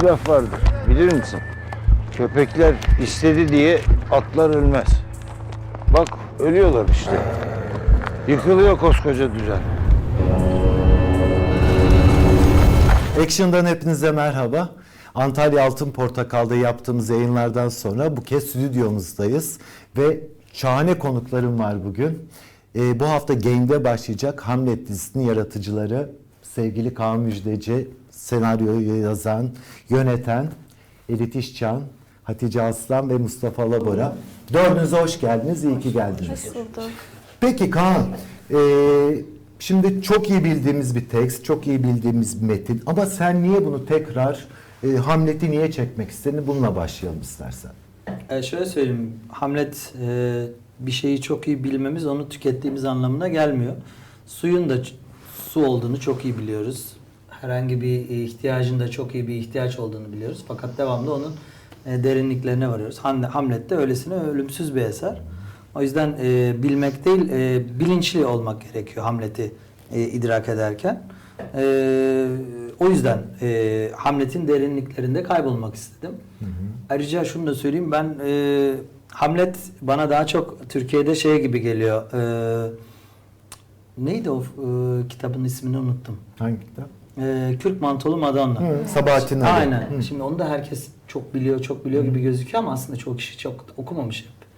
Bir laf vardır, bilir misin? Köpekler istedi diye atlar ölmez. Bak ölüyorlar işte. Yıkılıyor koskoca düzen. Action'dan hepinize merhaba. Antalya Altın Portakal'da yaptığımız yayınlardan sonra bu kez stüdyomuzdayız ve şahane konuklarım var bugün. Ee, bu hafta Game'de başlayacak Hamlet dizisinin yaratıcıları sevgili Kaan Müjdeci, senaryoyu yazan, yöneten Elit İşcan, Hatice Aslan ve Mustafa Labora. Dördünüze hoş geldiniz, iyi ki geldiniz. Peki Kaan, e, şimdi çok iyi bildiğimiz bir tekst, çok iyi bildiğimiz bir metin ama sen niye bunu tekrar, e, Hamlet'i niye çekmek istedin? Bununla başlayalım istersen. E şöyle söyleyeyim, Hamlet e, bir şeyi çok iyi bilmemiz onu tükettiğimiz anlamına gelmiyor. Suyun da su olduğunu çok iyi biliyoruz. Herhangi bir e, ihtiyacın da çok iyi bir ihtiyaç olduğunu biliyoruz. Fakat devamlı onun e, derinliklerine varıyoruz. Hamlet de öylesine ölümsüz bir eser. O yüzden e, bilmek değil, e, bilinçli olmak gerekiyor Hamlet'i e, idrak ederken. E, o yüzden e, Hamlet'in derinliklerinde kaybolmak istedim. Ayrıca şunu da söyleyeyim ben e, Hamlet bana daha çok Türkiye'de şey gibi geliyor. E, neydi o e, kitabın ismini unuttum. Hangi kitap? E, Kürk Mantolu Madonna. Hı, Sabahattin Ali. Aynen. Hı. Şimdi onu da herkes çok biliyor, çok biliyor gibi gözüküyor ama aslında çok kişi çok okumamış hep.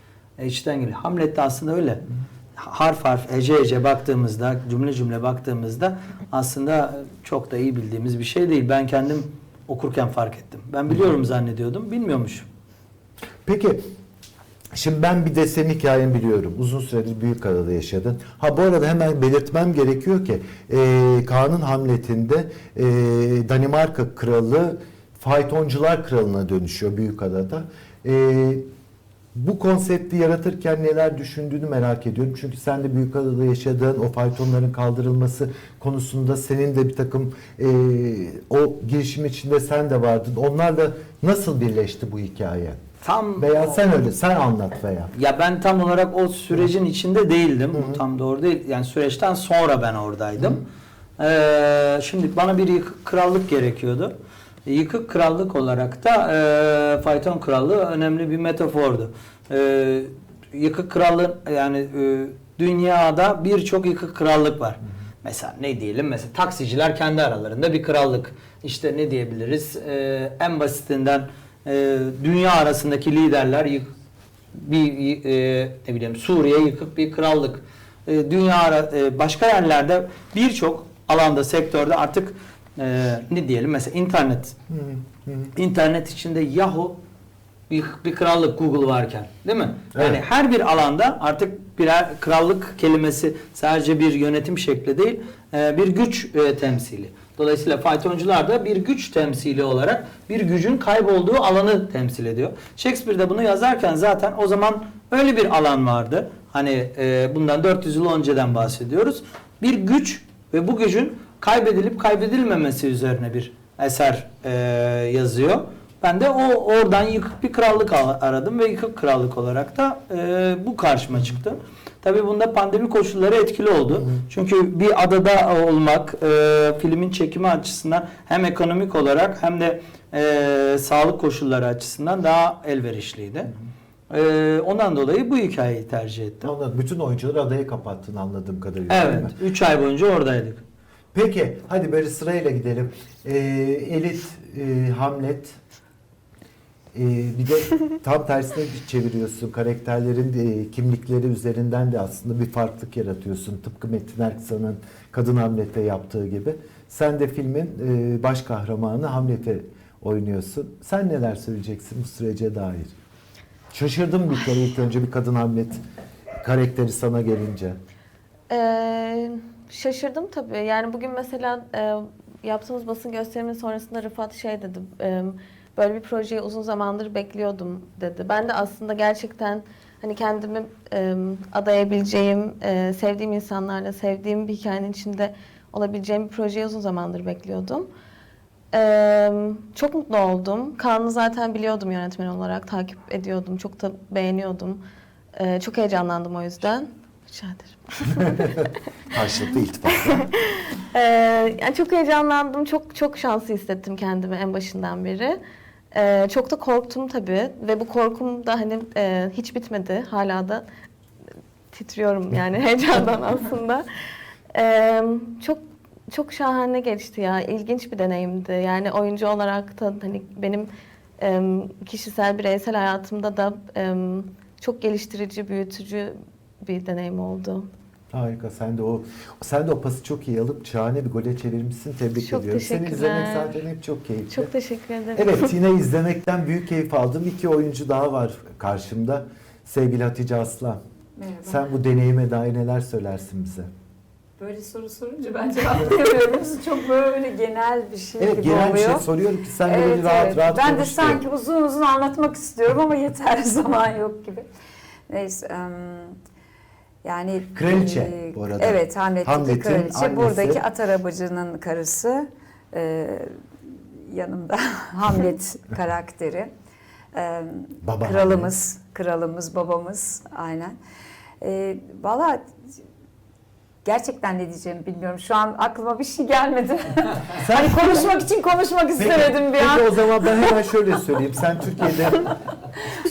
E, içten geliyor. Hamlet de aslında öyle. Harf harf, ece ece baktığımızda, cümle cümle baktığımızda aslında çok da iyi bildiğimiz bir şey değil. Ben kendim okurken fark ettim. Ben biliyorum zannediyordum, bilmiyormuşum. Peki, şimdi ben bir de senin hikayeni biliyorum. Uzun süredir Büyükada'da yaşadın. Ha bu arada hemen belirtmem gerekiyor ki e, Kaan'ın Hamlet'inde e, Danimarka kralı faytoncular kralına dönüşüyor Büyükada'da. E, bu konsepti yaratırken neler düşündüğünü merak ediyorum. Çünkü sen de Büyükada'da yaşadığın o faytonların kaldırılması konusunda senin de bir takım e, o girişim içinde sen de vardın. Onlarla nasıl birleşti bu hikaye? Tam Veya sen öyle, sen anlat veya. Ya ben tam olarak o sürecin içinde değildim. Bu tam doğru değil. Yani süreçten sonra ben oradaydım. Ee, şimdi bana bir yıkık krallık gerekiyordu. Yıkık krallık olarak da e, fayton krallığı önemli bir metafordu. E, yıkık krallığı yani e, dünyada birçok yıkık krallık var. Mesela ne diyelim? Mesela taksiciler kendi aralarında bir krallık. İşte ne diyebiliriz? E, en basitinden e, dünya arasındaki liderler yık, bir e, ne bileyim Suriye yıkık bir krallık. E, dünya ara- e, başka yerlerde birçok alanda sektörde artık e, ne diyelim mesela internet. İnternet içinde Yahoo yıkık bir krallık Google varken değil mi? Yani Evet. her bir alanda artık birer krallık kelimesi sadece bir yönetim şekli değil, e, bir güç e, temsili. Dolayısıyla faytoncular da bir güç temsili olarak bir gücün kaybolduğu alanı temsil ediyor. Shakespeare de bunu yazarken zaten o zaman öyle bir alan vardı. Hani e, bundan 400 yıl önceden bahsediyoruz. Bir güç ve bu gücün kaybedilip kaybedilmemesi üzerine bir eser e, yazıyor. Ben de o oradan yıkık bir krallık al- aradım ve yıkık krallık olarak da e, bu karşıma çıktı. Tabii bunda pandemi koşulları etkili oldu. Çünkü bir adada olmak e, filmin çekimi açısından hem ekonomik olarak hem de e, sağlık koşulları açısından daha elverişliydi. E, ondan dolayı bu hikayeyi tercih ettim. Anladım. Bütün oyuncuları adaya kapattın anladığım kadarıyla. Evet, mi? 3 ay boyunca oradaydık. Peki, hadi böyle sırayla gidelim. Ee, Elit, e, Hamlet, e, bir de tam tersine çeviriyorsun. Karakterlerin e, kimlikleri üzerinden de aslında bir farklılık yaratıyorsun. Tıpkı Metin Erksan'ın Kadın Hamlet'te yaptığı gibi. Sen de filmin e, baş kahramanı Hamlet'e oynuyorsun. Sen neler söyleyeceksin bu sürece dair? Şaşırdım bir kere ilk önce bir kadın Hamlet karakteri sana gelince. Ee, şaşırdım tabii. Yani bugün mesela e, yaptığımız basın gösterimin sonrasında Rıfat şey dedi. e, böyle bir projeyi uzun zamandır bekliyordum dedi. Ben de aslında gerçekten hani kendimi e, adayabileceğim, e, sevdiğim insanlarla, sevdiğim bir hikayenin içinde olabileceğim bir projeyi uzun zamandır bekliyordum. Ee, çok mutlu oldum. Kaan'ı zaten biliyordum yönetmen olarak, takip ediyordum. Çok da beğeniyordum. Ee, çok heyecanlandım o yüzden. Rica ederim. Karşılıklı iltifat. Ee, yani çok heyecanlandım. Çok çok şanslı hissettim kendimi en başından beri. Ee, çok da korktum tabii ve bu korkum da hani e, hiç bitmedi. Hala da titriyorum yani heyecandan aslında. Ee, çok çok şahane geçti ya. İlginç bir deneyimdi. Yani oyuncu olarak da hani benim em, kişisel bireysel hayatımda da em, çok geliştirici, büyütücü bir deneyim oldu. Harika. Sen de o sen de o pası çok iyi alıp şahane bir gole çevirmişsin. Tebrik Çok ediyorum. Seni izlemek zaten hep çok keyifli. Çok teşekkür ederim. Evet yine izlemekten büyük keyif aldım. İki oyuncu daha var karşımda. Sevgili Hatice Aslan. Merhaba. Sen bu deneyime dair neler söylersin bize? Böyle soru sorunca ben cevaplayamıyorum. Çok böyle genel bir şey Evet gibi genel bir şey soruyorum ki sen Evet, böyle rahat evet. rahat Ben de sanki uzun uzun anlatmak istiyorum ama yeter zaman yok gibi. Neyse. em, yani Kraliçe e, bu arada. Evet Hamlet'teki Hamlet'in kraliçe. annesi. Buradaki at arabacının karısı. e, yanımda Hamlet karakteri. E, Baba kralımız, kralımız, babamız aynen. E, Valla gerçekten ne diyeceğimi bilmiyorum. Şu an aklıma bir şey gelmedi. Sen- hani konuşmak için konuşmak istemedim bir peki, an. Peki o zaman ben hemen şöyle söyleyeyim. Sen Türkiye'de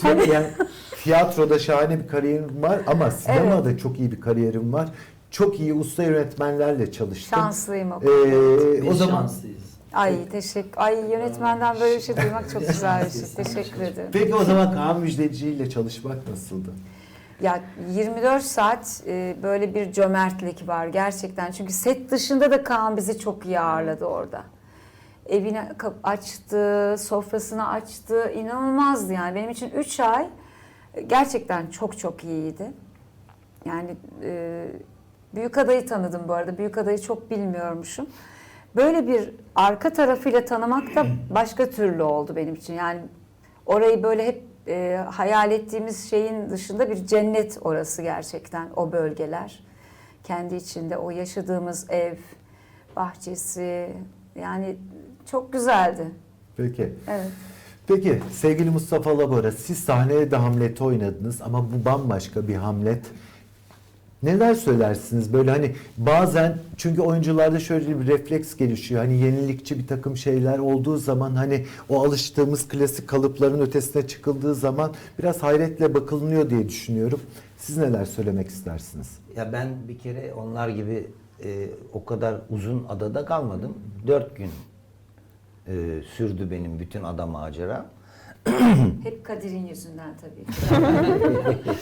Hani- yani tiyatroda şahane bir kariyerin var ama sinemada çok iyi bir kariyerin var. Çok iyi usta yönetmenlerle çalıştın. Şanslıyım o Ee, konuda. o Biz zaman şanslıyız. Ay teşekkür. Ay yönetmenden böyle bir şey duymak çok güzel bir şey. Teşekkür ederim. Peki o zaman Kaan Müjdeci ile çalışmak nasıldı? Ya 24 saat e, böyle bir cömertlik var gerçekten. Çünkü set dışında da Kaan bizi çok iyi ağırladı orada. Evini açtı, sofrasını açtı. İnanılmazdı yani. Benim için 3 ay gerçekten çok çok iyiydi. Yani e, Büyük Adayı tanıdım bu arada. Büyük Adayı çok bilmiyormuşum. Böyle bir arka tarafıyla tanımak da başka türlü oldu benim için. Yani orayı böyle hep e, hayal ettiğimiz şeyin dışında bir cennet orası gerçekten o bölgeler. Kendi içinde o yaşadığımız ev, bahçesi yani çok güzeldi. Peki. Evet. Peki sevgili Mustafa Labora siz sahnede de Hamlet'i oynadınız ama bu bambaşka bir Hamlet. Neler söylersiniz böyle hani bazen çünkü oyuncularda şöyle bir refleks gelişiyor. Hani yenilikçi bir takım şeyler olduğu zaman hani o alıştığımız klasik kalıpların ötesine çıkıldığı zaman biraz hayretle bakılınıyor diye düşünüyorum. Siz neler söylemek istersiniz? Ya ben bir kere onlar gibi e, o kadar uzun adada kalmadım. Dört gün e, sürdü benim bütün ada macera. Hep Kadir'in yüzünden tabii.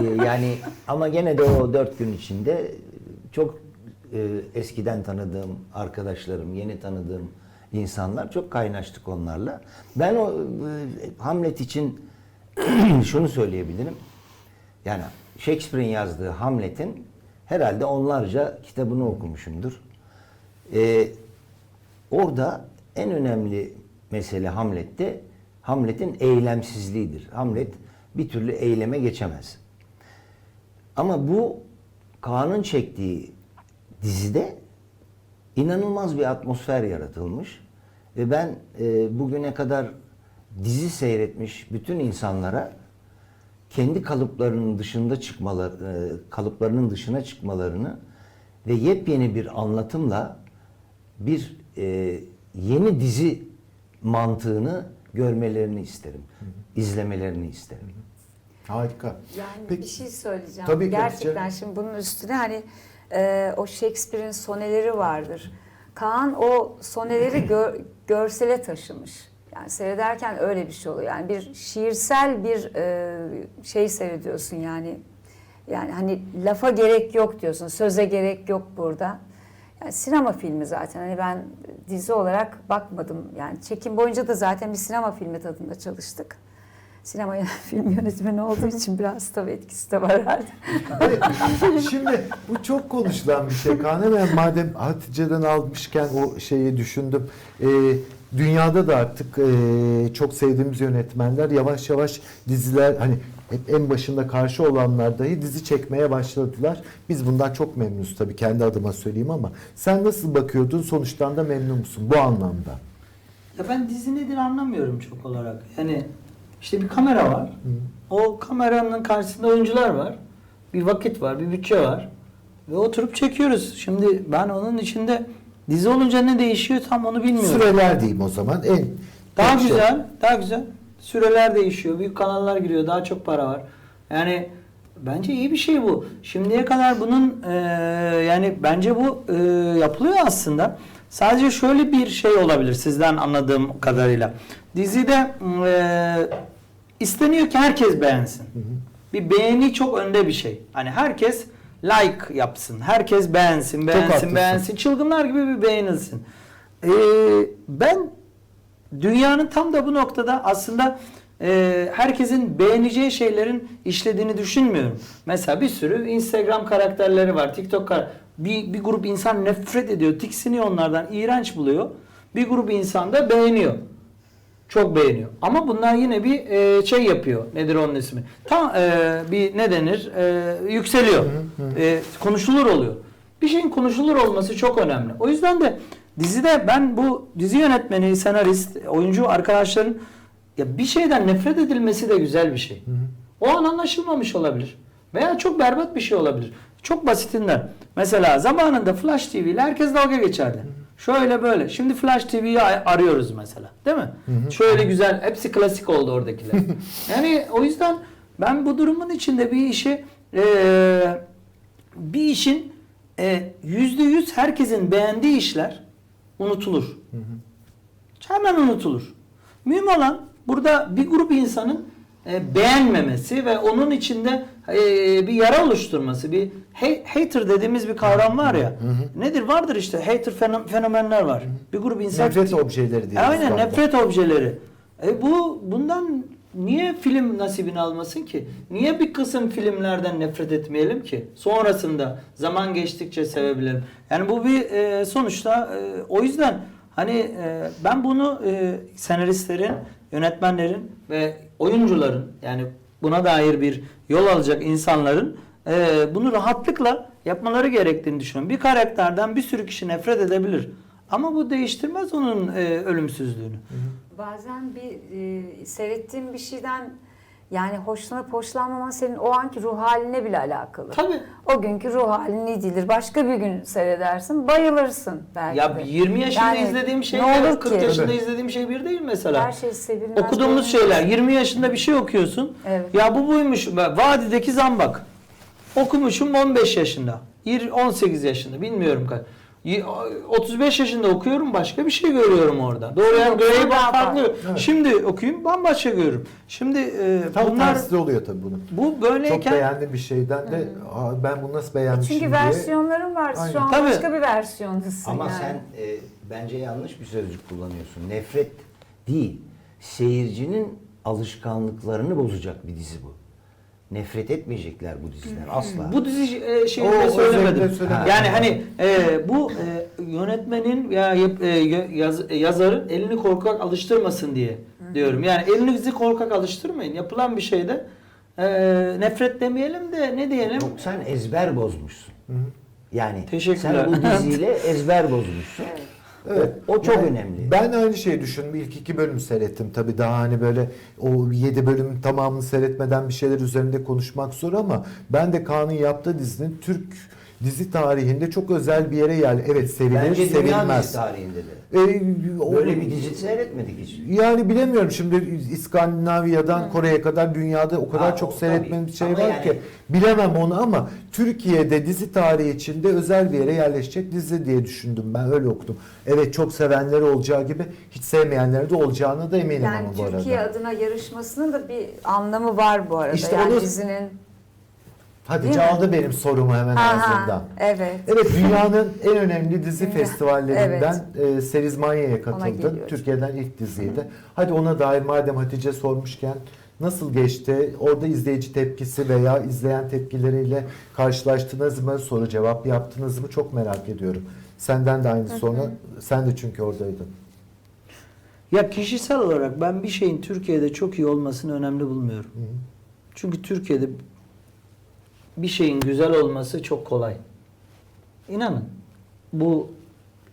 E, yani ama gene de o dört gün içinde çok e, eskiden tanıdığım arkadaşlarım, yeni tanıdığım insanlar çok kaynaştık onlarla. Ben o e, Hamlet için şunu söyleyebilirim. Yani Shakespeare'in yazdığı Hamlet'in herhalde onlarca kitabını okumuşumdur. Ee, orada en önemli mesele Hamlet'te Hamlet'in eylemsizliğidir. Hamlet bir türlü eyleme geçemez. Ama bu Kaan'ın çektiği dizide inanılmaz bir atmosfer yaratılmış ve ben e, bugüne kadar dizi seyretmiş bütün insanlara kendi kalıplarının dışında çıkmalar, e, kalıplarının dışına çıkmalarını ve yepyeni bir anlatımla bir e, yeni dizi mantığını görmelerini isterim. izlemelerini isterim. Harika. Yani Peki. bir şey söyleyeceğim. Tabii ki, Gerçekten canım. şimdi bunun üstüne hani e, o Shakespeare'in soneleri vardır. Kaan o soneleri gör- görsele taşımış. Yani seyrederken öyle bir şey oluyor. Yani bir şiirsel bir e, şey seyrediyorsun yani. Yani hani lafa gerek yok diyorsun. Söze gerek yok burada. Sinema filmi zaten. Hani ben dizi olarak bakmadım. Yani çekim boyunca da zaten bir sinema filmi tadında çalıştık. Sinema film yönetmeni olduğu için biraz tabii etkisi de var herhalde. Şimdi bu çok konuşulan bir şey. Kaan hemen madem Hatice'den almışken o şeyi düşündüm. Ee, dünyada da artık e, çok sevdiğimiz yönetmenler yavaş yavaş diziler hani hep en başında karşı olanlar dahi dizi çekmeye başladılar. Biz bundan çok memnunuz tabii kendi adıma söyleyeyim ama sen nasıl bakıyordun? Sonuçtan da memnun musun bu anlamda? Ya ben dizi nedir anlamıyorum çok olarak. Yani işte bir kamera var. O kameranın karşısında oyuncular var. bir vakit var, bir bütçe var. Ve oturup çekiyoruz. Şimdi ben onun içinde dizi olunca ne değişiyor tam onu bilmiyorum. Süreler diyeyim o zaman. En Daha şey. güzel, daha güzel. Süreler değişiyor, büyük kanallar giriyor, daha çok para var. Yani bence iyi bir şey bu. Şimdiye kadar bunun e, yani bence bu e, yapılıyor aslında. Sadece şöyle bir şey olabilir sizden anladığım kadarıyla. Dizide e, isteniyor ki herkes beğensin. Bir beğeni çok önde bir şey. Hani herkes like yapsın, herkes beğensin, beğensin, beğensin. Çılgınlar gibi bir beğenilsin. E, ben dünyanın tam da bu noktada aslında e, herkesin beğeneceği şeylerin işlediğini düşünmüyorum. Mesela bir sürü Instagram karakterleri var, TikTok kar bir, bir grup insan nefret ediyor, tiksiniyor onlardan, iğrenç buluyor. Bir grup insan da beğeniyor. Çok beğeniyor. Ama bunlar yine bir e, şey yapıyor. Nedir onun ismi? Tam e, bir ne denir? E, yükseliyor. E, konuşulur oluyor. Bir şeyin konuşulur olması çok önemli. O yüzden de dizide ben bu dizi yönetmeni, senarist, oyuncu arkadaşların ya bir şeyden nefret edilmesi de güzel bir şey. O an anlaşılmamış olabilir. Veya çok berbat bir şey olabilir. Çok basitinden. Mesela zamanında Flash TV ile herkes dalga geçerdi. Şöyle böyle. Şimdi Flash TV'yi arıyoruz mesela. Değil mi? Şöyle güzel. Hepsi klasik oldu oradakiler. yani o yüzden ben bu durumun içinde bir işi eee, bir işin e, yüzde yüz herkesin beğendiği işler unutulur. Hemen unutulur. Mühim olan burada bir grup insanın e, beğenmemesi ve onun içinde e, bir yara oluşturması, bir he- hater dediğimiz bir kavram var ya. Nedir? Vardır işte hater fenom- fenomenler var. Bir grup insan Nefret objeleri diye. Aynen nefret objeleri. E bu bundan niye film nasibini almasın ki? Niye bir kısım filmlerden nefret etmeyelim ki? Sonrasında zaman geçtikçe sevebilelim. Yani bu bir e, sonuçta e, o yüzden hani e, ben bunu e, senaristlerin, yönetmenlerin ve oyuncuların yani buna dair bir yol alacak insanların e, bunu rahatlıkla yapmaları gerektiğini düşünüyorum. Bir karakterden bir sürü kişi nefret edebilir. Ama bu değiştirmez onun e, ölümsüzlüğünü. Bazen bir e, seyrettiğin bir şeyden yani hoşlanıp hoşlanmaman senin o anki ruh haline bile alakalı. Tabii. O günkü ruh halin iyi değildir. Başka bir gün seyredersin, bayılırsın belki Ya de. 20 yaşında Yani izlediğim şey ne ne olur 40 ki? yaşında Tabii. izlediğim şey bir değil mesela. Her şey sevilmez. Okuduğumuz beğenilmez. şeyler 20 yaşında bir şey okuyorsun. Evet. Ya bu buymuş. Vadideki zambak. Okumuşum 15 yaşında. yir- 18 yaşında bilmiyorum kaç. Y- 35 yaşında okuyorum başka bir şey görüyorum orada. Doğru yani görevi farklı. Evet. Şimdi okuyayım bambaşka görüyorum. Şimdi e, Tam bunlar tersi oluyor tabii bunun. bu Çok böyleyken beğendiğim bir şeyden de "Aa, ben bunu nasıl beğenmişim Çünkü diye. versiyonların var. Aynen. Şu an Tabii. başka bir versiyondasın Ama yani. sen e, bence yanlış bir sözcük kullanıyorsun. Nefret değil. Seyircinin alışkanlıklarını bozacak bir dizi bu. Nefret etmeyecekler bu diziden asla. Bu dizi e, şeyini O de özellikle söylemedim. söylemedim. Yani hani e, bu e, yönetmenin ya yap- e, yaz- e, yazarın elini korkak alıştırmasın diye diyorum. Yani elinizi korkak alıştırmayın. Yapılan bir şeyde e, nefret demeyelim de ne diyelim? Yok sen ezber bozmuşsun. Yani Teşekkürler. sen bu diziyle ezber bozmuşsun. Evet. O çok Ben- önemli. Ben aynı şeyi düşündüm. İlk iki bölüm seyrettim. Tabii daha hani böyle o yedi bölümün tamamını seyretmeden bir şeyler üzerinde konuşmak zor ama ben de Kaan'ın yaptığı dizinin Türk dizi tarihinde çok özel bir yere yer. Evet sevilir, Bence dünya sevilmez. tarihinde de. Ee, o- Böyle bir dizi seyretmedik hiç. Yani bilemiyorum şimdi İskandinavya'dan Kore'ye kadar dünyada o kadar Ha, çok o seyretmem tabii. şey Ama var yani- ki bilemem onu ama Türkiye'de dizi tarihi içinde özel bir yere yerleşecek dizi diye düşündüm ben öyle okudum. Evet çok sevenleri olacağı gibi hiç sevmeyenleri de olacağına da eminim Yani ama bu Türkiye arada. adına yarışmasının da bir anlamı var bu arada. İşte yani onu- dizinin. Hatice Değil mi? aldı benim sorumu hemen Aha, ağzından. evet. Evet dünyanın en önemli dizi Dünya- festivallerinden e, Serizmanya'ya katıldın. Türkiye'den ilk diziydi. Hadi ona dair madem Hatice sormuşken nasıl geçti? Orada izleyici tepkisi veya izleyen tepkileriyle karşılaştınız mı? Soru cevap yaptınız mı? Çok merak ediyorum. Senden de aynı sonra. Sen de çünkü oradaydın. Ya kişisel olarak ben bir şeyin Türkiye'de çok iyi olmasını önemli bulmuyorum. Çünkü Türkiye'de bir şeyin güzel olması çok kolay. İnanın. Bu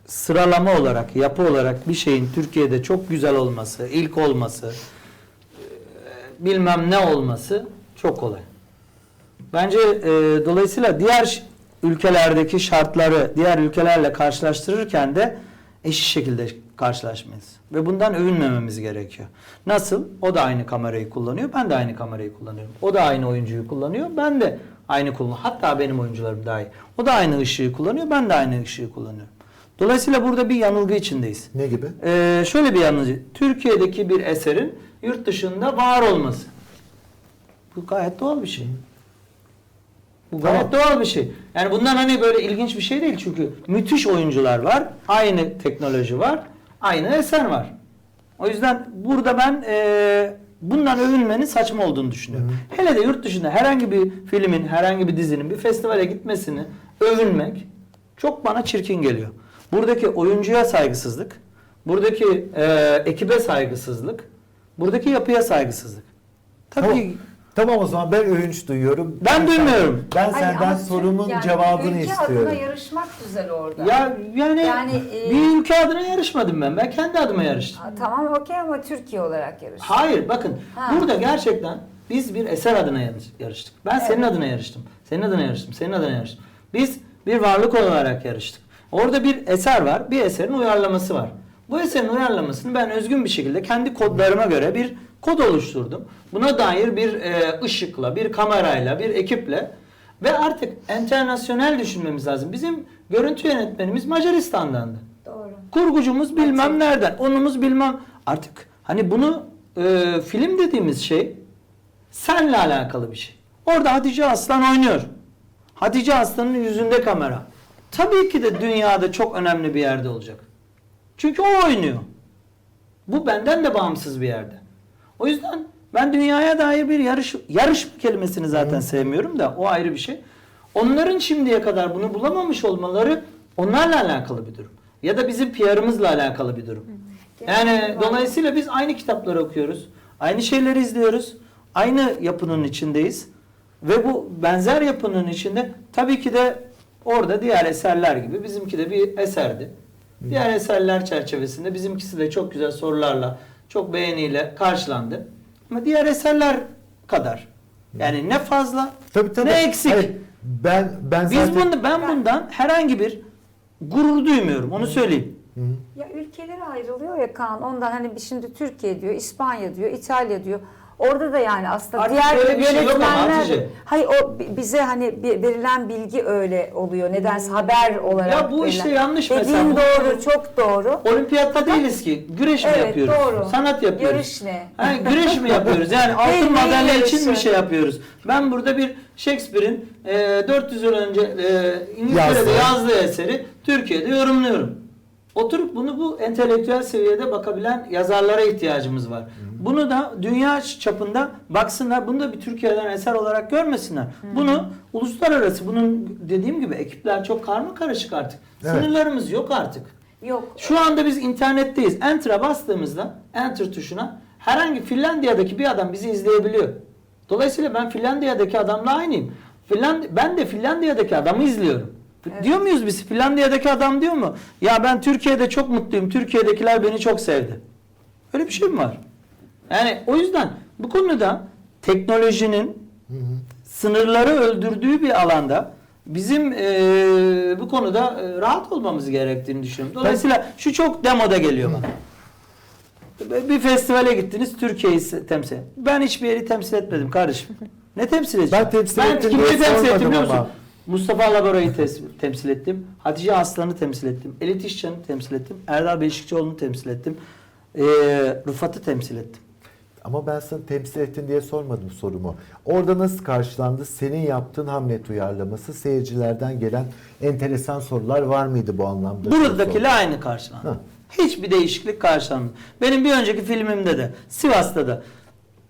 sıralama olarak, yapı olarak bir şeyin Türkiye'de çok güzel olması, ilk olması, e, bilmem ne olması çok kolay. Bence e, dolayısıyla diğer ülkelerdeki şartları diğer ülkelerle karşılaştırırken de eşit şekilde karşılaşmayız. Ve bundan övünmememiz gerekiyor. Nasıl? O da aynı kamerayı kullanıyor, ben de aynı kamerayı kullanıyorum. O da aynı oyuncuyu kullanıyor, ben de aynı kullanıyorum. Hatta benim oyuncularım daha iyi. O da aynı ışığı kullanıyor, ben de aynı ışığı kullanıyorum. Dolayısıyla burada bir yanılgı içindeyiz. Ne gibi? Ee, şöyle bir yanılgı. Türkiye'deki bir eserin yurt dışında var olması. Bu gayet doğal bir şey. Bu gayet doğal bir şey. Yani bundan hani böyle ilginç bir şey değil çünkü müthiş oyuncular var, aynı teknoloji var, aynı eser var. O yüzden burada ben e, bundan övünmenin saçma olduğunu düşünüyorum. Hele de yurt dışında herhangi bir filmin, herhangi bir dizinin bir festivale gitmesini övünmek çok bana çirkin geliyor. Buradaki oyuncuya saygısızlık, buradaki e, ekibe saygısızlık, buradaki yapıya saygısızlık. Tabii Tamam. Tamam o zaman ben övünç duyuyorum. Ben duymuyorum. Ben Hayır, senden ama sorumun yani cevabını ülke istiyorum. adına yarışmak güzel orada. Ya yani, Yani, e, bir ülke adına yarışmadım ben. Ben kendi adıma yarıştım. Ha, Tamam okey ama Türkiye olarak yarış. Hayır bakın Ha. burada gerçekten biz bir eser adına yarış- yarıştık. Ben senin adına yarıştım. Senin adına yarıştım. Senin adına yarıştım. Biz bir varlık olarak yarıştık. Orada bir eser var. Bir eserin uyarlaması var. Bu eserin uyarlamasını ben özgün bir şekilde kendi kodlarıma göre bir kod oluşturdum. Buna dair bir e, ışıkla, bir kamerayla, bir ekiple ve artık internasyonel düşünmemiz lazım. Bizim görüntü yönetmenimiz Macaristan'dandı. Doğru. Kurgucumuz bilmem nereden, onumuz bilmem. Artık hani bunu e, film dediğimiz şey senle alakalı bir şey. Orada Hatice Aslan oynuyor. Hatice Aslan'ın yüzünde kamera. Tabii ki de dünyada çok önemli bir yerde olacak. Çünkü o oynuyor. Bu benden de bağımsız bir yerde. O yüzden ben dünyaya dair bir yarış yarışma kelimesini zaten sevmiyorum da o ayrı bir şey. Onların şimdiye kadar bunu bulamamış olmaları onlarla alakalı bir durum. Ya da bizim PR'ımızla alakalı bir durum. Yani dolayısıyla biz aynı kitapları okuyoruz. Aynı şeyleri izliyoruz. Aynı yapının içindeyiz. Ve bu benzer yapının içinde tabii ki de orada diğer eserler gibi bizimki de bir eserdi. Diğer eserler çerçevesinde bizimkisi de çok güzel sorularla, çok beğeniyle karşılandı. Ama diğer eserler kadar. Yani ne fazla Tabii, tabii. ne eksik. Hayır, ben ben Biz zaten bunu ben bundan herhangi bir gurur duymuyorum. Onu söyleyeyim. Ya ülkelere ayrılıyor ya Kaan. Ondan hani şimdi Türkiye diyor, İspanya diyor, İtalya diyor. Orada da yani aslında Artık diğer böyle bir şey yok ama yönetmenler Hatice. hayır o bi- bize hani bir- verilen bilgi öyle oluyor. Nedense haber olarak. Ya bu işte verilen. yanlış Dediğin mesela. Bu- doğru, çok doğru. Olimpiyatta değiliz ki. Güreş mi Evet, yapıyoruz? doğru. Sanat yapıyoruz. Yarış ne? Ha, güreş mi yapıyoruz? Yani altın Neyin madalya için mi şey yapıyoruz? Ben burada bir Shakespeare'in e, 400 yıl önce e, İngiltere'de Yazdığı. yazdığı eseri Türkiye'de yorumluyorum. Oturup bunu bu entelektüel seviyede bakabilen yazarlara ihtiyacımız var. Bunu da dünya çapında baksınlar. Bunu da bir Türkiye'den eser olarak görmesinler. Bunu uluslararası bunun dediğim gibi ekipler çok karma karışık artık. Evet. Sınırlarımız yok artık. Yok. Şu anda biz internetteyiz. Enter'a bastığımızda enter tuşuna herhangi Finlandiya'daki bir adam bizi izleyebiliyor. Dolayısıyla ben Finlandiya'daki adamla aynıyım. Finland ben de Finlandiya'daki adamı izliyorum. Diyor muyuz biz Finlandiya'daki adam diyor mu? Ya ben Türkiye'de çok mutluyum. Türkiye'dekiler beni çok sevdi. Öyle bir şey mi var? Yani o yüzden bu konuda teknolojinin sınırları öldürdüğü bir alanda bizim eee, bu konuda eee, rahat olmamız gerektiğini düşünüyorum. Dolayısıyla şu çok demoda geliyor bana. Bir festivale gittiniz Türkiye'yi temsil. Ben hiçbir yeri temsil etmedim kardeşim. Ne temsil edeceğim? Ben temsil ettim kimleri temsil ettim biliyor musun? ama. Mustafa Alabora'yı tes- temsil ettim. Hatice Aslan'ı temsil ettim. Elit İşcan'ı temsil ettim. Erdal Beşikçioğlu'nu temsil ettim. Eee Rıfat'ı temsil ettim. Ama ben sana temsil ettin diye sormadım sorumu. Orada nasıl karşılandı? Senin yaptığın Hamlet uyarlaması seyircilerden gelen enteresan sorular var mıydı bu anlamda? Buradakiyle aynı karşılandı. Ha. Hiçbir değişiklik karşılanmadı. Benim bir önceki filmimde de Sivas'ta da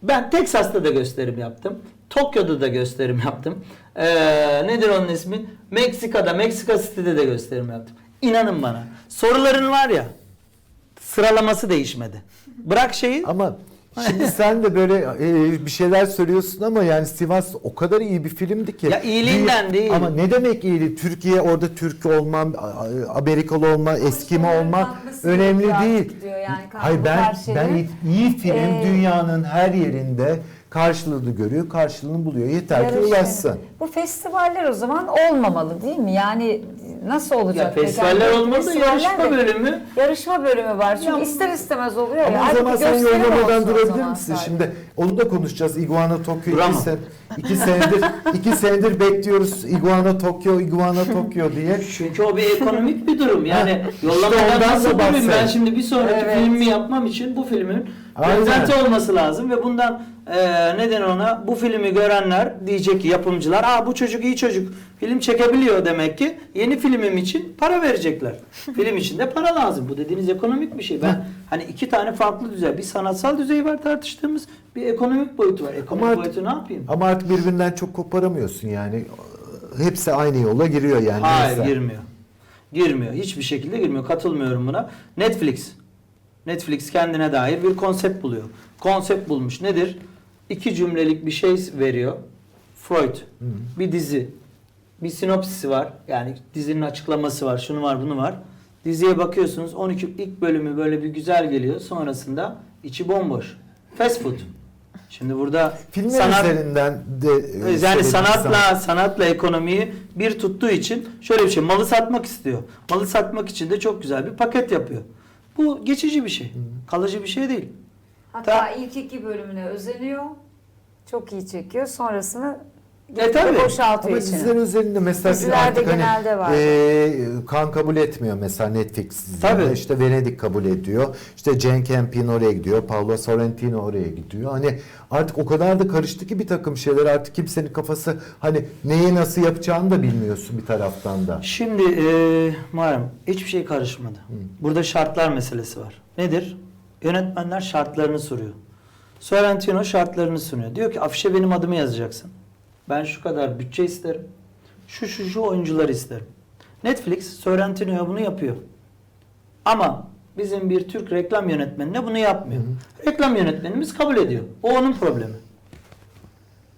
ben Teksas'ta da gösterim yaptım. Tokyo'da da gösterim yaptım. Ee, nedir onun ismi? Meksika'da, Meksika City'de de gösterim yaptım. İnanın bana. Soruların var ya sıralaması değişmedi. Bırak şeyi. Ama şimdi sen de böyle e, bir şeyler söylüyorsun ama yani Sivas o kadar iyi bir filmdi ki. Ya iyiliğinden Dünya- değil. Ama ne demek iyiliği? Türkiye orada Türk olma, Amerikalı olma, Eskimo olma önemli değil. yani Hayır ben ben iyi film Ee, dünyanın her yerinde karşılığını görüyor, karşılığını buluyor. Yeter ki Yarış- ulaşsın. Bu festivaller o zaman olmamalı değil mi? Yani nasıl olacak? Ya festivaller Yani olmalı da festivaller yarışma bölümü Yarışma bölümü var. Çünkü Ya- ister istemez oluyor Ama ya. o Halbuki zaman sen gösteri yollamadan olsun o durabilir zaman misin? sadece. Şimdi onu da konuşacağız. Iguana Tokyo iki, Duramam. sen, iki senedir iki senedir bekliyoruz Iguana Tokyo, Iguana Tokyo diye. Çünkü o bir ekonomik bir durum. Yani İşte yollamadan ondan da nasıl durayım ben şimdi bir sonraki Evet. filmi yapmam için bu filmin Prezente olması lazım ve bundan e, neden ona bu filmi görenler diyecek ki yapımcılar aa bu çocuk iyi çocuk film çekebiliyor demek ki yeni filmim için para verecekler. Film için de para lazım. Bu dediğiniz ekonomik bir şey. Ben hani iki tane farklı düzey bir sanatsal düzey var tartıştığımız bir ekonomik boyutu var. Ekonomik Ama artık- boyutu ne yapayım? Ama artık birbirinden çok koparamıyorsun yani. Hepsi aynı yola giriyor yani. Hayır Neyse. girmiyor. Girmiyor. Hiçbir şekilde girmiyor. Katılmıyorum buna. Netflix. Netflix kendine dair bir konsept buluyor. Konsept bulmuş. Nedir? İki cümlelik bir şey veriyor. Freud. Bir dizi. Bir sinopsisi var. Yani dizinin açıklaması var. Şunu var, bunu var. Diziye bakıyorsunuz. 12 ilk bölümü böyle bir güzel geliyor. Sonrasında içi bomboş. Fast food. Şimdi burada Filmler sanat üzerinden de e, yani sanatla zaman- sanatla ekonomiyi bir tuttuğu için şöyle bir şey malı satmak istiyor. Malı satmak için de çok güzel bir paket yapıyor. Bu geçici bir şey. Kalıcı bir şey değil. Hatta Ta- ilk iki bölümüne özeniyor. Çok iyi çekiyor. Sonrasını E tabii. boşaltıyor Ama içine. diziler üzerinde mesela Dizilerde artık hani, genelde var. e, kan kabul etmiyor mesela Netflix dizilerinde. Tabii. İşte Venedik kabul ediyor. İşte Jane Campion oraya gidiyor. Paolo Sorrentino oraya gidiyor. Hani artık o kadar da karıştı ki bir takım şeyler artık kimsenin kafası hani neyi nasıl yapacağını da bilmiyorsun bir taraftan da. Şimdi e, Muharrem hiçbir şey karışmadı. Burada şartlar meselesi var. Nedir? Yönetmenler şartlarını soruyor. Sorrentino şartlarını sunuyor. Diyor ki afişe benim adımı yazacaksın. Ben şu kadar bütçe isterim. Şu şu şu oyuncuları isterim. Netflix Sorrentino'ya bunu yapıyor. Ama bizim bir Türk reklam yönetmenine bunu yapmıyor. Reklam yönetmenimiz kabul ediyor. O onun problemi.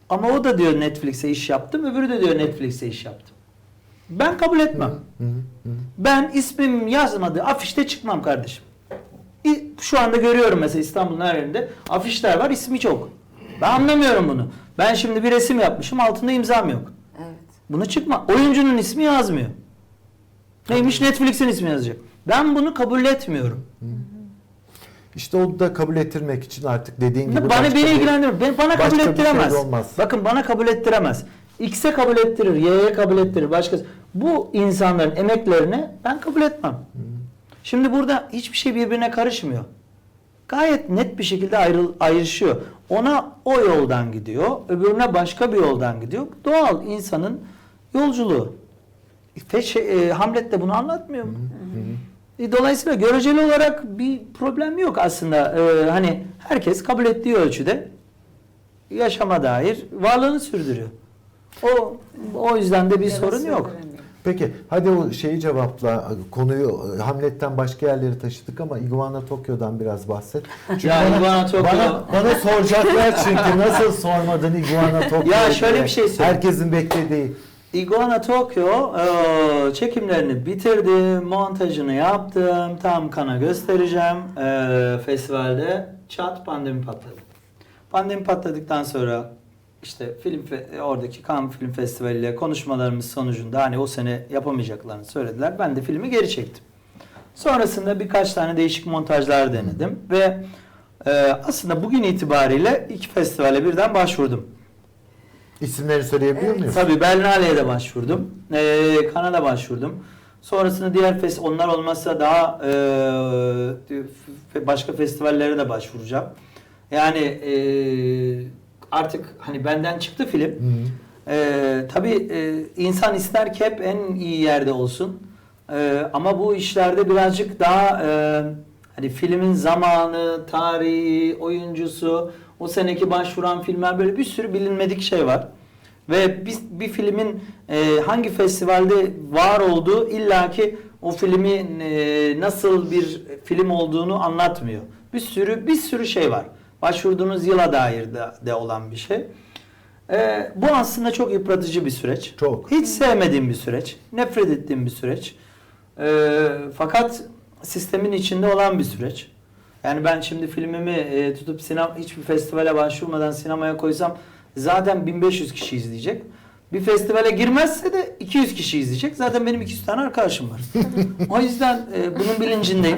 Ama o da diyor Netflix'e iş yaptım, öbürü de diyor Netflix'e iş yaptım. Ben kabul etmem. Hı hı, hı. Ben ismim yazmadığı afişte çıkmam kardeşim. Şu anda görüyorum mesela İstanbul'un her yerinde afişler var ismi çok. Ben anlamıyorum bunu. Ben şimdi bir resim yapmışım altında imzam yok. Evet. Bunu çıkma. Oyuncunun ismi yazmıyor. Neymiş Netflix'in ismi yazacak. Ben bunu kabul etmiyorum. İşte onu da kabul ettirmek için artık dediğin gibi bana beni ilgilendirmiyor. Ben, bana kabul şey ettiremez. de olmaz. Bakın bana kabul ettiremez. X'e kabul ettirir, Y'ye kabul ettirir, başkası. Bu insanların emeklerini ben kabul etmem. Şimdi burada hiçbir şey birbirine karışmıyor. Gayet net bir şekilde ayrıl, ayrışıyor. Ona o yoldan gidiyor, öbürüne başka bir yoldan gidiyor. Doğal insanın yolculuğu. Fe, şey, e, Hamlet de bunu anlatmıyor mu? E, Dolayısıyla göreceli olarak bir problem yok aslında. Ee, hani herkes kabul ettiği ölçüde yaşama dair varlığını sürdürüyor. O o yüzden de bir Ya da sorun yok. sürdüremiyor. Peki hadi o şeyi cevapla konuyu Hamlet'ten başka yerlere taşıdık ama Iguana Tokyo'dan biraz bahset. Çünkü Ya bana, Iguana Tokyo- bana, bana soracaklar çünkü nasıl sormadın Iguana Tokyo Ya diye. şöyle bir şey söyleyeyim. Herkesin beklediği. Iguana Tokyo e, çekimlerini bitirdim, montajını yaptım, tam kana göstereceğim e, festivalde. Çat pandemi patladı. Pandemi patladıktan sonra işte film fe- oradaki Cannes Film Festivali ile konuşmalarımız sonucunda hani o sene yapamayacaklarını söylediler. Ben de filmi geri çektim. Sonrasında birkaç tane değişik montajlar denedim ve e, aslında bugün itibariyle iki festivale birden başvurdum. İsimleri söyleyebiliyor muyum? Tabii Berlinale'ye de başvurdum. Ee, Kanada başvurdum. Sonrasında diğer fes onlar olmazsa daha e, başka festivallere de başvuracağım. Yani e, artık hani benden çıktı film. Hı. Ee, tabii e, insan ister ki hep en iyi yerde olsun. Ee, ama bu işlerde birazcık daha e, hani filmin zamanı, tarihi, oyuncusu, o seneki başvuran filmler böyle bir sürü bilinmedik şey var. Ve biz bir filmin e, hangi festivalde var olduğu illaki o filmin e, nasıl bir film olduğunu anlatmıyor. Bir sürü bir sürü şey var. Başvurduğunuz yıla dair de, de olan bir şey. Ee, bu aslında çok yıpratıcı bir süreç. Çok. Hiç sevmediğim bir süreç. Nefret ettiğim bir süreç. Ee, fakat sistemin içinde olan bir süreç. Yani ben şimdi filmimi e, tutup sinema hiçbir festivale başvurmadan sinemaya koysam zaten 1500 kişi izleyecek. Bir festivale girmezse de 200 kişi izleyecek. Zaten benim 200 tane arkadaşım var. o yüzden e, bunun bilincindeyim.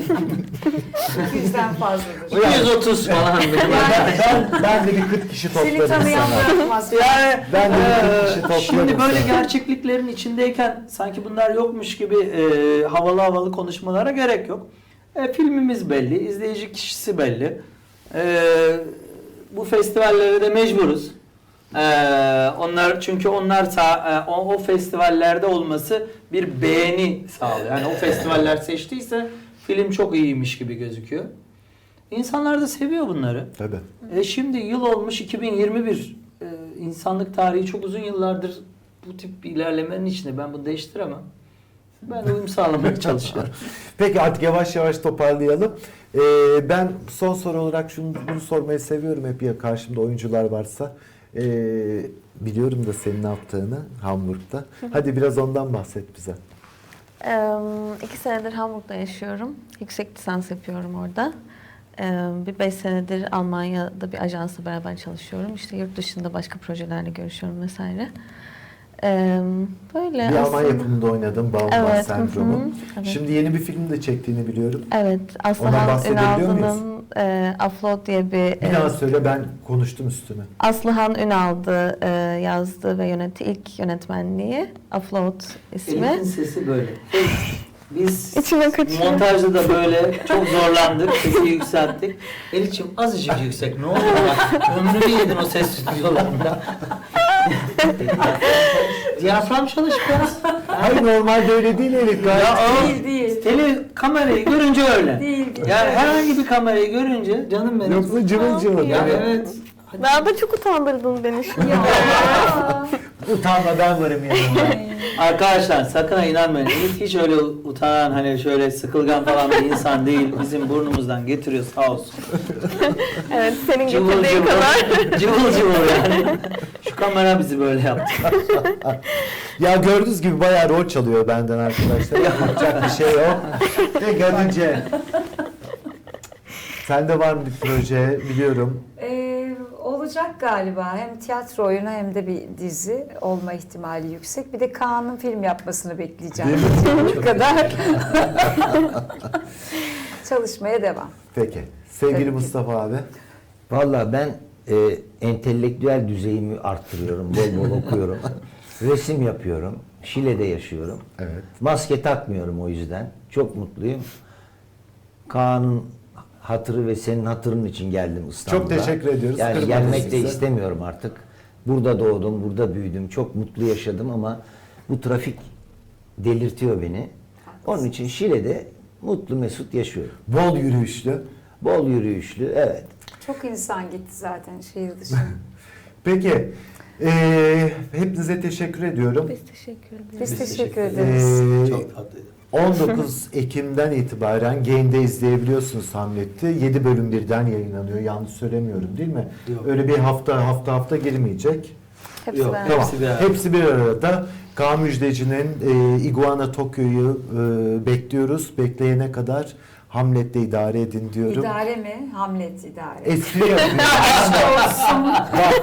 200'den fazladır. 230 falan benim. Ben, ben, ben de bir 40 kişi Seni toplarım tanıyan sana. bırakmaz. Yani Ben de bir kırk kişi toplarım şimdi böyle sana. gerçekliklerin içindeyken sanki bunlar yokmuş gibi eee, havalı havalı konuşmalara gerek yok. E, filmimiz belli, izleyici kişisi belli. Eee, bu festivallere de mecburuz. Eee, onlar çünkü onlar sa- e, o, o festivallerde olması bir beğeni sağlıyor. Yani o festivaller seçtiyse film çok iyiymiş gibi gözüküyor. İnsanlar da seviyor bunları. Tabii. E şimdi yıl olmuş 2021. E, insanlık tarihi çok uzun yıllardır bu tip bir ilerlemenin içinde. Ben bunu değiştiremem. Ben uyum sağlamaya çalışıyorum. Peki artık yavaş yavaş toparlayalım. Ee, ben son soru olarak şunu bunu sormayı seviyorum hep ya karşımda oyuncular varsa. Ee, biliyorum da senin ne yaptığını Hamburg'da. Hadi biraz ondan bahset bize. Ee, iki senedir Hamburg'da yaşıyorum. Yüksek lisans yapıyorum orada. Ee, bir beş senedir Almanya'da bir ajansla beraber çalışıyorum. İşte yurt dışında başka projelerle görüşüyorum vesaire. Ee, böyle bir Alman yapımında oynadın Baumbach Evet, hı hı, Sendromu. evet. Şimdi yeni bir film de çektiğini biliyorum. Evet, Ondan bahsedebiliyor muyuz? E, Upload diye bir... Bir e, söyle ben konuştum üstüne. Aslıhan Ünal'dı e, yazdı ve yönetti ilk yönetmenliği. Upload ismi. Elif'in sesi böyle. Biz İçime kaçıyor. montajda da böyle çok zorlandık. Sesi yükselttik. Elif'ciğim azıcık yüksek ne olur bak. Ömrümü yedin o ses stüdyolarında. Diyafram çalış biraz. Hayır normalde öyle değil Elif. Ya o Değil, değil. tele kamerayı görünce öyle. Değil, değil. Yani herhangi bir kamerayı görünce canım benim. Yoksa cıvıl cıvıl. Ya evet. Daha da çok utandırdın beni şimdi. Ya. Utanma ben varım yanında. Arkadaşlar sakın ha inanmayın. Elif hiç öyle utanan hani şöyle sıkılgan falan bir insan değil. Bizim burnumuzdan getiriyor sağ olsun. evet, senin Cıvıl getirdiğin cıvıl. kadar. cıvıl cıvıl yani. Şu kamera bizi böyle yaptı. Ya gördüğünüz gibi bayağı rol çalıyor benden arkadaşlar. Yapacak bir şey yok. Ve Hatice. Sende var mı bir proje biliyorum. Ee, olacak galiba. Hem tiyatro oyunu hem de bir dizi olma ihtimali yüksek. Bir de Kaan'ın film yapmasını bekleyeceğim. Bu kadar. Çalışmaya devam. Peki. Sevgili Tabii ki. Mustafa abi. Valla ben e, entelektüel düzeyimi arttırıyorum. Bol bol okuyorum. Resim yapıyorum. Şile'de yaşıyorum. Evet. Maske takmıyorum o yüzden. Çok mutluyum. Kaan'ın hatırı ve senin hatırın için geldim İstanbul'a. Çok teşekkür ediyoruz. Yani Kırmadınız gelmek de istemiyorum artık. Burada doğdum, burada büyüdüm. Çok mutlu yaşadım ama bu trafik delirtiyor beni. Onun için Şile'de mutlu mesut yaşıyorum. Bol yürüyüşlü. Bol yürüyüşlü, evet. Çok insan gitti zaten şehir dışına. Peki. eee, hepinize teşekkür ediyorum. Biz teşekkür ederiz. Biz teşekkür ederiz. Eee, Çok tatlıydı. 19 Ekim'den itibaren Gain'de izleyebiliyorsunuz Hamlet'i. 7 bölüm birden yayınlanıyor. Yanlış söylemiyorum değil mi? Yok. Öyle bir hafta hafta hafta girmeyecek. Hepsi Yok, beraber. Tamam. Hepsi bir arada. Hepsi bir arada. Kaan Müjdeci'nin e, Iguana Tokyo'yu e, bekliyoruz. Bekleyene kadar Hamlet'te idare edin diyorum. İdare mi? Hamlet idare. Espri yapıyorum. Bak,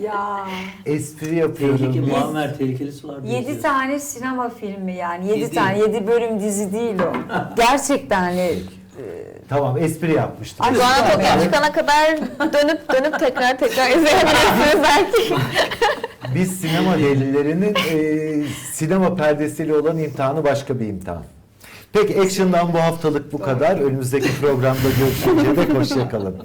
ya. espri yapıyorum. Tehlikeli Muammer tehlikeli sular. Yedi tane sinema filmi yani. Yedi Dizi. tane, yedi bölüm dizi değil o. Gerçekten hani Tamam espri yapmıştım. Ay, Doğan Tokyo çıkana kadar dönüp dönüp tekrar tekrar izleyebilirsiniz belki. Biz sinema delilerinin e, sinema perdesiyle olan imtihanı başka bir imtihan. Peki Action'dan bu haftalık bu kadar. Önümüzdeki programda görüşünceye dek hoşçakalın.